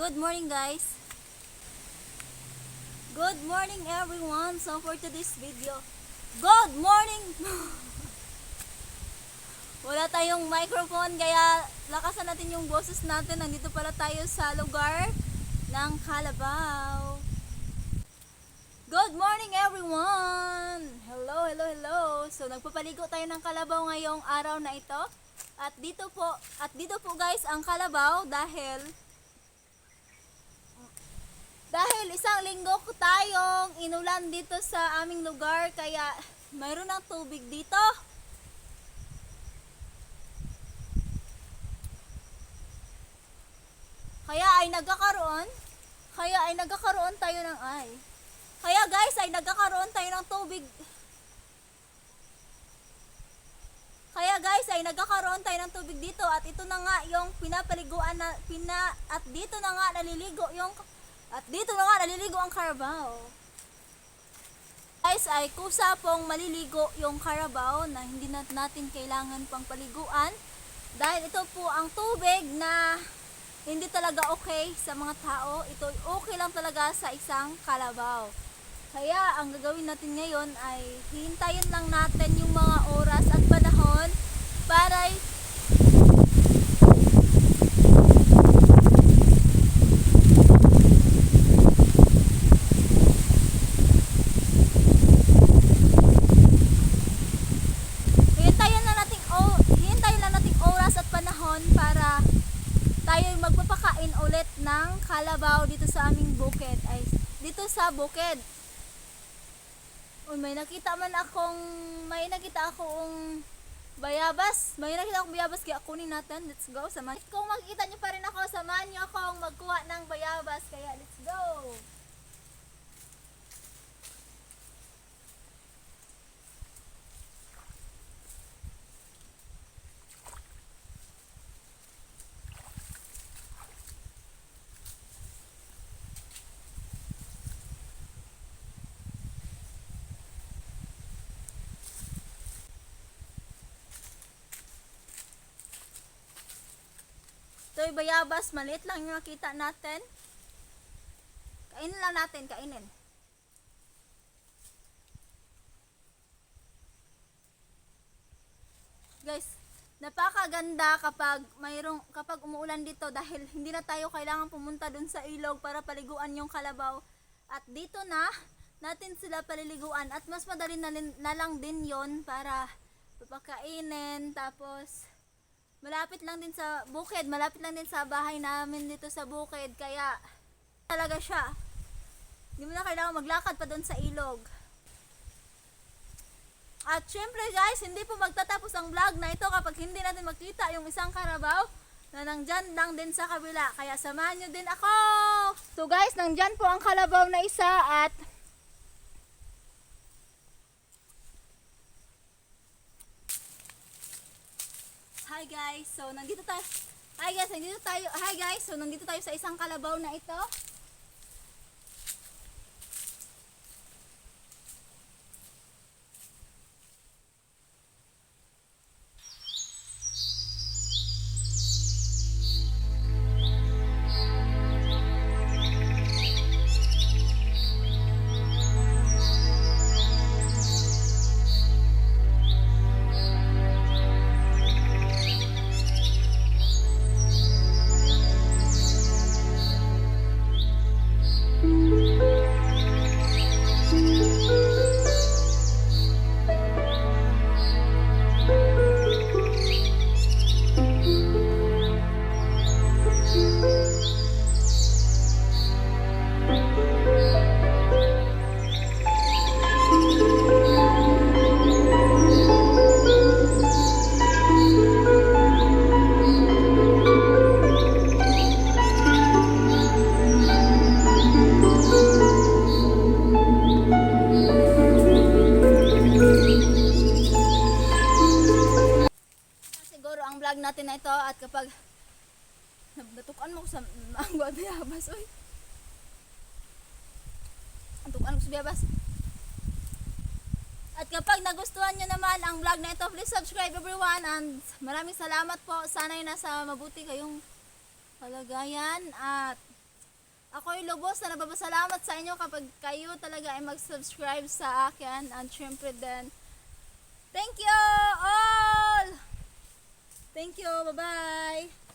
Good morning guys. Good morning everyone. So for today's video, good morning. Wala tayong microphone kaya lakasan natin yung boses natin. Nandito pala tayo sa lugar ng Calabao. Good morning everyone! Hello, hello, hello! So nagpapaligo tayo ng kalabaw ngayong araw na ito. At dito po, at dito po guys ang kalabaw dahil dahil isang linggo ko tayong inulan dito sa aming lugar kaya mayroon ng tubig dito. Kaya ay nagkakaroon, kaya ay nagkakaroon tayo ng ay. Kaya guys, ay nagkakaroon tayo ng tubig. Kaya guys, ay nagkakaroon tayo ng tubig dito at ito na nga yung pinapaliguan na pina at dito na nga naliligo yung at dito na nga naliligo ang Carabao. Guys, ay kusa pong maliligo yung Carabao na hindi na natin kailangan pang paliguan dahil ito po ang tubig na hindi talaga okay sa mga tao. Ito okay lang talaga sa isang kalabaw. Kaya ang gagawin natin ngayon ay hihintayin lang natin yung mga oras at panahon para hihintayin lang natin oh, hihintayin lang natin oras at panahon para tayo magpapakain ulit ng kalabaw dito sa aming bukid ay dito sa bukid. Uy, may nakita man akong may nakita akong bayabas. May nakita akong bayabas kaya kunin natin. Let's go samahan. Kung makikita nyo pa rin ako samahan nyo akong magkuha ng bayabas. Kaya let's go ito yung bayabas maliit lang yung nakita natin. Kainin lang natin kainin. Guys napakaganda kapag mayroong kapag umuulan dito dahil hindi na tayo kailangan pumunta dun sa ilog para paliguan yung kalabaw. At dito na natin sila paliliguan. At mas madali na, na lang din yon para papakainin tapos malapit lang din sa bukid malapit lang din sa bahay namin dito sa bukid kaya talaga siya hindi mo na kailangan maglakad pa doon sa ilog at syempre guys, hindi po magtatapos ang vlog na ito kapag hindi natin makita yung isang karabaw na nandyan lang din sa kabila. Kaya samahan nyo din ako! So guys, nandyan po ang kalabaw na isa at Hi guys, so nandito tayo Hi guys, nandito tayo Hi guys, so nandito tayo sa isang kalabaw na ito at kapag natukan mo ko sa ang bayabas oy. Natukan ko sa bayabas. At kapag nagustuhan nyo naman ang vlog na ito, please subscribe everyone. And maraming salamat po. Sana'y nasa mabuti kayong kalagayan. At ako'y lubos na nababasalamat sa inyo kapag kayo talaga ay mag-subscribe sa akin. And syempre din thank you all! Thank you, bye-bye!